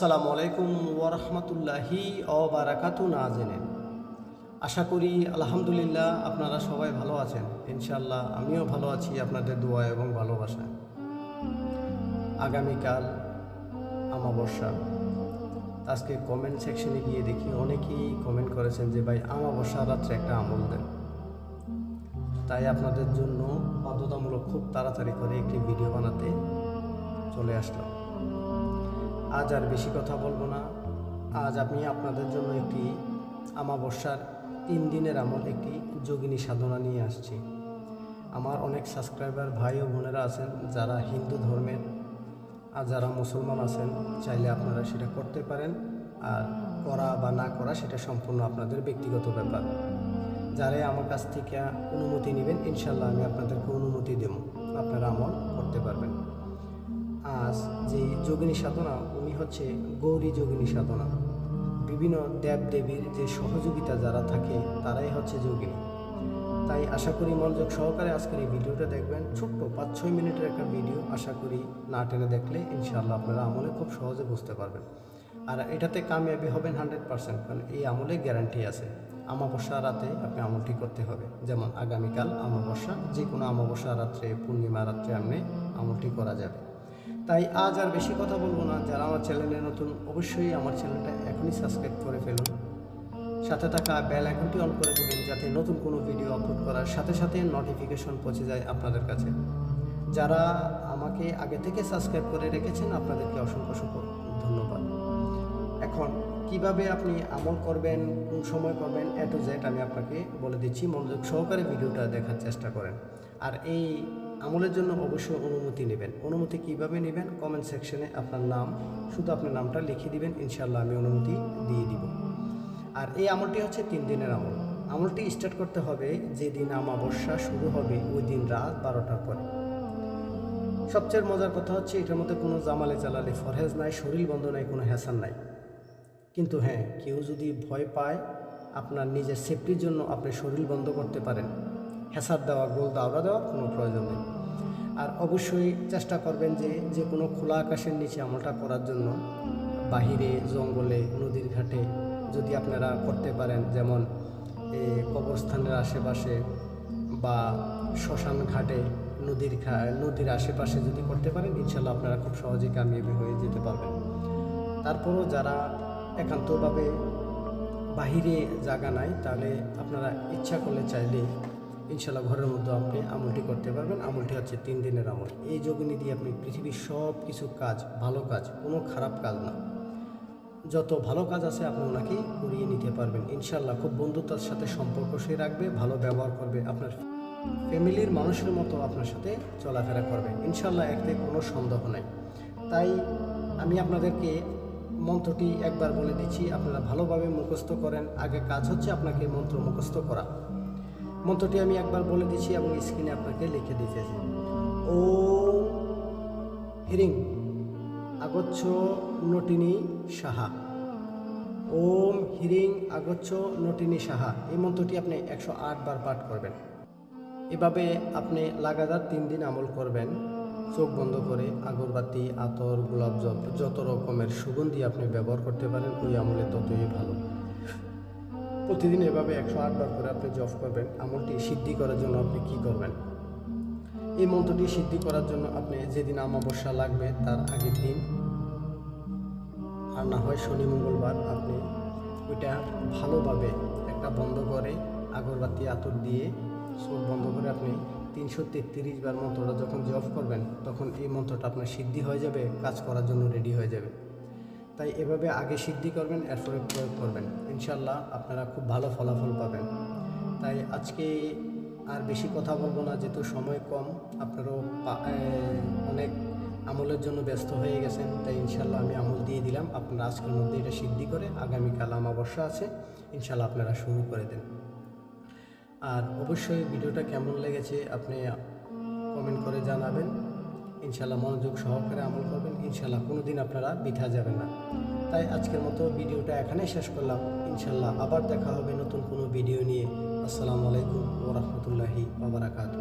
আসসালামু আলাইকুম ওরহমতুল্লাহি অবারাকাতু নাজেনেন আশা করি আলহামদুলিল্লাহ আপনারা সবাই ভালো আছেন। ইনশাল্লাহ আমিও ভালো আছি আপনাদের দোয়া এবং ভালোবাসা আগামীকাল আমাবস্যা। আজকে কমেন্ট সেকশনে গিয়ে দেখি অনেকেই কমেন্ট করেছেন যে, ভাই আমাবস্যা রাত্রে একটা আমল দেন। তাই আপনাদের জন্য বাধ্যতামূলক খুব তাড়াতাড়ি করে একটি ভিডিও বানাতে চলে আসলাম। আজ আর বেশি কথা বলব না। আজ আমি আপনাদের জন্য একটি আমাবস্যার তিন দিনের আমল, একটি যোগিনী সাধনা নিয়ে আসছি। আমার অনেক সাবস্ক্রাইবার ভাই ও বোনেরা আছেন যারা হিন্দু ধর্মের, আর যারা মুসলমান আছেন, চাইলে আপনারা সেটা করতে পারেন, আর করা বা না করা সেটা সম্পূর্ণ আপনাদের ব্যক্তিগত ব্যাপার। যারাই আমার কাছ থেকে অনুমতি নেবেন ইনশাল্লাহ আমি আপনাদেরকে অনুমতি দেব। আপনারা আমল করতে পারবেন। আজ যে যোগিনী সাধনা হচ্ছে গৌরী যোগিনী সাধনা। বিভিন্ন দেব দেবীর যে সহযোগিতা যারা থাকে, তারাই হচ্ছে যোগিনী। তাই আশা করি মনোযোগ সহকারে আজকের এই ভিডিওটা দেখবেন। ছোট্ট পাঁচ ছয় মিনিটের একটা ভিডিও আশা করি না টেনে দেখলে ইনশাআল্লাহ আপনারা আমলে খুব সহজে বুঝতে পারবেন। আর এটাতে কামিয়াবি হবেন হান্ড্রেড পার্সেন্ট, কারণ এই আমলে গ্যারান্টি আছে। আমাবস্যা রাতে আপনি আমলটি করতে হবে। যেমন আগামীকাল আমাবস্যা যে কোনো আমাবস্যা রাত্রে, পূর্ণিমা রাত্রে আপনি আমলটি করা যাবে। তাই আজ আর বেশি কথা বলব না। যারা আমার চ্যানেলে নতুন, অবশ্যই আমার চ্যানেলটা এখনই সাবস্ক্রাইব করে ফেলুন। সাথে থাকা বেল আইকনটি অন করে দেবেন যাতে নতুন কোনো ভিডিও আপলোড করার সাথে সাথে নোটিফিকেশন পৌঁছে যায় আপনাদের কাছে। যারা আমাকে আগে থেকে সাবস্ক্রাইব করে রেখেছেন, আপনাদেরকে অসংখ্য অসংখ্য ধন্যবাদ। এখন, কীভাবে আপনি আমল করবেন, কোন সময় করবেন, এ টু জেড আমি আপনাকে বলে দিচ্ছি। মনোযোগ সহকারে ভিডিওটা দেখার চেষ্টা করেন। আর এই আমলের জন্য অবশ্যই অনুমতি নেবেন। অনুমতি কীভাবে নেবেন? কমেন্ট সেকশনে আপনার নাম, শুধু আপনার নামটা লিখে দিবেন ইনশাল্লাহ আমি অনুমতি দিয়ে দিব। আর এই আমলটি হচ্ছে তিন দিনের আমল। আমলটি স্টার্ট করতে হবে যেদিন আমাবস্যা শুরু হবে, ওই দিন রাত বারোটার পরে। সবচেয়ে মজার কথা হচ্ছে, এটার মধ্যে কোনো জামালে জালালে ফরহেজ নাই, শরীর বন্ধ নাই, কোনো হ্যাসান নাই। কিন্তু হ্যাঁ কেউ যদি ভয় পায়, আপনার নিজের সেফটির জন্য আপনি শরীর বন্ধ করতে পারেন। হেসার দেওয়া, গোল দাওড়া দেওয়ার কোনো প্রয়োজন নেই। আর অবশ্যই চেষ্টা করবেন যে যে কোনো খোলা আকাশের নিচে আমলটা করার জন্য। বাহিরে, জঙ্গলে, নদীর ঘাটে যদি আপনারা করতে পারেন, যেমন কবরস্থানের আশেপাশে বা শ্মশান ঘাটে, নদীর নদীর আশেপাশে যদি করতে পারেন, ইনশাল্লাহ আপনারা খুব সহজেই কামিয়াবি হয়ে যেতে পারবেন। তারপরও যারা একান্তভাবে বাহিরে জায়গা নাই, তাহলে আপনারা ইচ্ছা করলে চাইলে ইনশাল্লাহ ঘরের মধ্যে আপনি আমলটি করতে পারবেন। আমলটি হচ্ছে তিন দিনের আমল। এই যোগিনী দিয়ে আপনি পৃথিবীর সব কিছু কাজ, ভালো কাজ, কোনো খারাপ কাজ না। যত ভালো কাজ আছে আপনি ওনাকে করিয়ে নিতে পারবেন। ইনশাল্লাহ খুব বন্ধুত্বের সাথে সম্পর্ক সে রাখবে, ভালো ব্যবহার করবে, আপনার ফ্যামিলির মানুষের মতো আপনার সাথে চলাফেরা করবে। ইনশাল্লাহ এতে কোনো সন্দেহ নাই। তাই আমি আপনাদেরকে মন্ত্রটি একবার বলে দিচ্ছি, আপনারা ভালোভাবে মুখস্থ করেন। আগে কাজ হচ্ছে আপনাকে মন্ত্র মুখস্থ করা। মন্ত্রটি আমি একবার বলে দিচ্ছি এবং স্ক্রিনে আপনাকে লিখে দিতেছি। ও হিরিং আগচ্ছ নটিনী সাহা। ওম হিরিং আগচ্ছ নটিনী সাহা। এই মন্ত্রটি আপনি একশো আট বার পাঠ করবেন। এভাবে আপনি লাগাতার তিন দিন আমল করবেন। চোখ বন্ধ করে আগরবাতি, আতর, গোলাপ যত রকমের সুগন্ধি আপনি ব্যবহার করতে পারেন, ওই আমলে ততই ভালো। প্রতিদিন এভাবে একশো আট বার করে আপনি জপ করবেন। আমলটি সিদ্ধি করার জন্য আপনি কি করবেন? এই মন্ত্রটি সিদ্ধি করার জন্য আপনি যেদিন আমাবস্যা লাগবে, তার আগের দিন আর না হয় শনি, মঙ্গলবার আপনি ওইটা ভালোভাবে একটা বন্ধ করে আগরবাতি আতর দিয়ে চোখ বন্ধ করে আপনি তিনশো তেত্রিশ বার মন্ত্রটা যখন জপ করবেন, তখন এই মন্ত্রটা আপনার সিদ্ধি হয়ে যাবে, কাজ করার জন্য রেডি হয়ে যাবে। তাই এভাবে আগে সিদ্ধি করবেন, এরপরে প্রয়োগ করবেন। ইনশাল্লাহ আপনারা খুব ভালো ফলাফল পাবেন। তাই আজকে আর বেশি কথা বলব না, যেহেতু সময় কম, আপনারও অনেক আমলের জন্য ব্যস্ত হয়ে গেছেন, তাই ইনশাল্লাহ আমি আমল দিয়ে দিলাম। আপনারা আজকের মধ্যে এটা সিদ্ধি করে আগামীকাল আমাবস্যা আছে ইনশাল্লাহ আপনারা শুরু করে দেন। আর অবশ্যই ভিডিওটা কেমন লেগেছে আপনি কমেন্ট করে জানাবেন। ইনশাল্লাহ মনোযোগ সহকারে আমল করবেন ইনশাল্লাহ কোনো দিন আপনারা বিধা যাবেন না। তাই আজকের মতো ভিডিওটা এখানেই শেষ করলাম। ইনশাল্লাহ আবার দেখা হবে নতুন কোনো ভিডিও নিয়ে। আসসালামু আলাইকুম ওরহমতুল্লাহি বাবারাকাতু